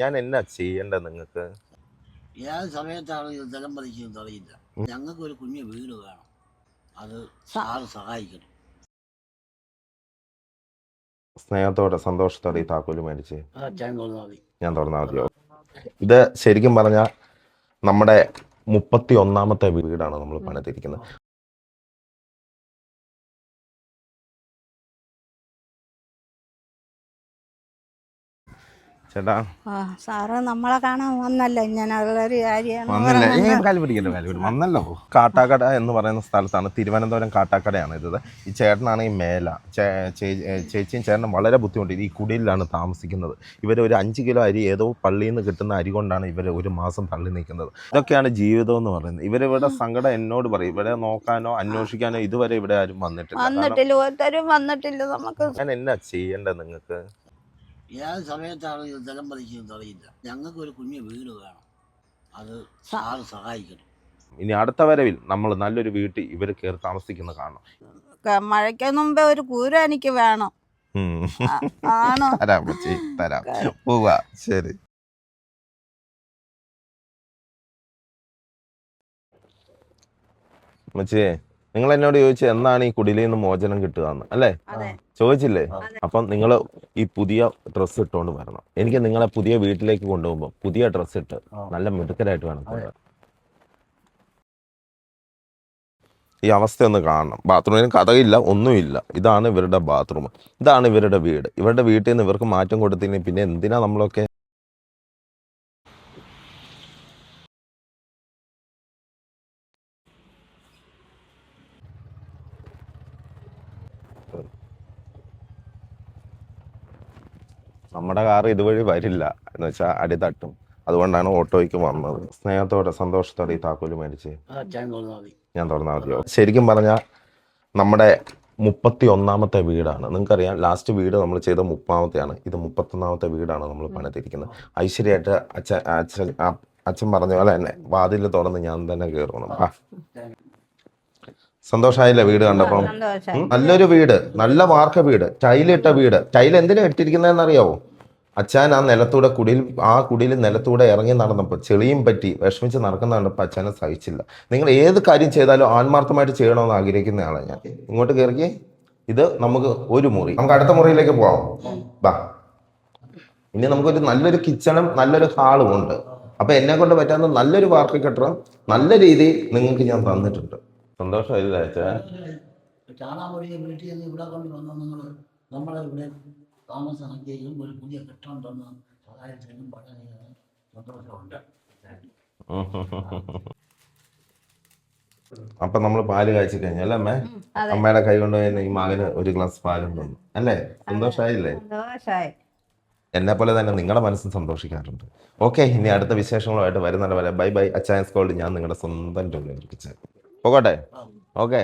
ഞാൻ എന്നാ ചെയ്യേണ്ടത് നിങ്ങൾക്ക്? ഏത് സമയത്താണ് ഇത് നിലം പതിച്ചതെന്ന് അറിയില്ല ഞങ്ങൾക്ക് ഒരു കുഞ്ഞു വീട് വേണം. അത് സാറ് സഹായിക്കണം. സ്നേഹത്തോടെ സന്തോഷത്തോടെ ഈ താക്കോൽ മേടിച്ച് ഞാൻ തുറന്നാൽ മതിയോ ഇത് ശരിക്കും പറഞ്ഞാൽ നമ്മുടെ മുപ്പത്തി ഒന്നാമത്തെ വീടാണ് നമ്മൾ പണിതിരിക്കുന്നത്. ചേട്ടാ. സാറ് നമ്മളെ കാണാൻ വന്നല്ലോ? ഇങ്ങനെ ഉള്ളൊരു വന്നല്ലേ. പറഞ്ഞത്. ഏ, കാൽ പിടിക്കല്ലേ കാൽ പിടി വന്നല്ലോ. കാട്ടാക്കട എന്ന് പറയുന്ന സ്ഥലത്താണ്. തിരുവനന്തപുരം കാട്ടാക്കടയാണ് ഇത്. ഈ ചേട്ടനാണ് ഈ മേല. ചേച്ചിയും ചേട്ടനും വളരെ ബുദ്ധിമുട്ട്. ഈ കുടിയിലാണ് താമസിക്കുന്നത്. ഇവർ ഒരു അഞ്ച് കിലോ അരി ഏതോ പള്ളിയിൽ നിന്ന് കിട്ടുന്ന അരി കൊണ്ടാണ് ഇവർ ഒരു മാസം തള്ളി നിൽക്കുന്നത്. ഇതൊക്കെയാണ് ജീവിതം എന്ന് പറയുന്നത്. ഇവരിവിടെ സങ്കടം എന്നോട് പറയും. ഇവിടെ നോക്കാനോ അന്വേഷിക്കാനോ ഇതുവരെ ഇവിടെ ആരും വന്നിട്ടില്ല. വന്നിട്ടില്ല. വന്നിട്ടില്ല നമുക്ക്. ഞാൻ എന്നാ ചെയ്യേണ്ടത് നിങ്ങൾക്ക്? ഏത് സമയത്താണ് ഇത് നിലം പതിച്ചതെന്ന് അറിയില്ല. ഞങ്ങൾക്ക് ഒരു കുഞ്ഞു വീട് വേണം. അത് സാറ് സഹായിക്കണം. ഇനി അടുത്ത വരവിൽ നമ്മൾ നല്ലൊരു വീട്ടിൽ ഇവർ കയറി താമസിക്കുന്ന കാണണം. മഴയ്ക്ക് മുമ്പേ ഒരു കൂര എനിക്ക് വേണം. ആണോ? തരാം പോവാ. ശരി. മച്ചിയെ നിങ്ങൾ എന്നോട് ചോദിച്ചു എന്നാണ് ഈ കുടിലിൽ നിന്ന് മോചനം കിട്ടുക എന്ന് അല്ലേ ചോദിച്ചില്ലേ. അപ്പം നിങ്ങൾ ഈ പുതിയ ഡ്രസ്സ് ഇട്ടുകൊണ്ട് വരണം. എനിക്ക് നിങ്ങളെ പുതിയ വീട്ടിലേക്ക് കൊണ്ടുപോകുമ്പോൾ പുതിയ ഡ്രസ്സ് ഇട്ട് നല്ല മിടുക്കരായിട്ട് വേണം ഈ അവസ്ഥ ഒന്ന് കാണണം. ബാത്റൂമിന് കഥയില്ല ഒന്നുമില്ല. ഇതാണ് ഇവരുടെ ബാത്റൂം. ഇതാണ് ഇവരുടെ വീട്. ഇവരുടെ വീട്ടിൽ നിന്ന് ഇവർക്ക് മാറ്റം കൊടുത്തില്ലെങ്കിൽ പിന്നെ എന്തിനാ നമ്മളൊക്കെ നമ്മുടെ കാർ ഇതുവഴി വരില്ല എന്ന് വെച്ചാൽ അടി തട്ടും. അതുകൊണ്ടാണ് ഓട്ടോയ്ക്ക് വന്നത്. സ്നേഹത്തോടെ സന്തോഷത്തോടെ ഈ താക്കോൽ മേടിച്ച് ഞാൻ തുറന്നാൽ മതിയോ ശരിക്കും പറഞ്ഞാൽ നമ്മുടെ മുപ്പത്തി ഒന്നാമത്തെ വീടാണ്. നിങ്ങൾക്കറിയാം ലാസ്റ്റ് വീട് നമ്മൾ ചെയ്ത മുപ്പാമത്തെയാണ് ഇത് മുപ്പത്തൊന്നാമത്തെ വീടാണ് നമ്മൾ പണിതിരിക്കുന്നത്. ഐശ്വര്യമായിട്ട് അച്ഛൻ അച്ഛൻ അച്ഛൻ പറഞ്ഞ പോലെ തന്നെ വാതിൽ തുറന്ന് ഞാൻ തന്നെ കയറണം സന്തോഷമായില്ലേ വീട് കണ്ടപ്പോ? നല്ലൊരു വീട് നല്ല വാർക്ക വീട് ടൈലിട്ട വീട്. ടൈൽ എന്തിനാ ഇട്ടിരിക്കുന്നതെന്ന് അറിയാവോ അച്ഛൻ ആ നിലത്തൂടെ കുടിയിൽ ആ കുടിയിൽ നിലത്തൂടെ ഇറങ്ങി നടന്നപ്പോൾ ചെളിയും പറ്റി വിഷമിച്ച് നടക്കുന്ന കണ്ടപ്പോൾ അച്ഛനെ സഹിച്ചില്ല. നിങ്ങൾ ഏത് കാര്യം ചെയ്താലും ആത്മാർത്ഥമായിട്ട് ചെയ്യണമെന്ന് ആഗ്രഹിക്കുന്ന ആളാണ് ഞാൻ. ഇങ്ങോട്ട് കയറിക്കേ. ഇത് നമുക്ക് ഒരു മുറി. നമുക്ക് അടുത്ത മുറിയിലേക്ക് പോവാം. ബാ. ഇനി നമുക്കൊരു നല്ലൊരു കിച്ചണും നല്ലൊരു ഹാളും ഉണ്ട്. അപ്പൊ എന്നെ കൊണ്ട് പറ്റാവുന്ന നല്ലൊരു വാർക്ക കെട്ടണം നല്ല രീതിയിൽ നിങ്ങൾക്ക് ഞാൻ തന്നിട്ടുണ്ട്. സന്തോഷമായില്ലേ അച്ഛാ? ചാണാൻ വഴി വീട്ടിൽ നിന്ന് ഇവിടെ കൊണ്ട് വന്ന നിങ്ങൾ നമ്മളെ ഇവിടെ ഒരു പുതിയ കെട്ടിടം തന്ന് സഹായിച്ചതിനും വളരെ സന്തോഷമുണ്ട്. അപ്പൊ നമ്മൾ പാൽ കാച്ചി കഴിഞ്ഞു അല്ലേ അമ്മേ? അമ്മയുടെ കൈ കൊണ്ട് ഈ മകന് ഒരു ഗ്ലാസ് പാലും തന്നു അല്ലേ? സന്തോഷായില്ലേ സന്തോഷായി എന്നെ പോലെ തന്നെ നിങ്ങളുടെ മനസ്സും സന്തോഷിക്കാറുണ്ട്. ഓക്കെ ഇനി അടുത്ത വിശേഷങ്ങളുമായിട്ട് വരുന്നുണ്ട് വരെ. Bye bye. അച്ചായൻസ് കോൾഡ് ഞാൻ നിങ്ങളുടെ സ്വന്തം ടൂണിൽ പോകട്ടെ? ഓക്കെ.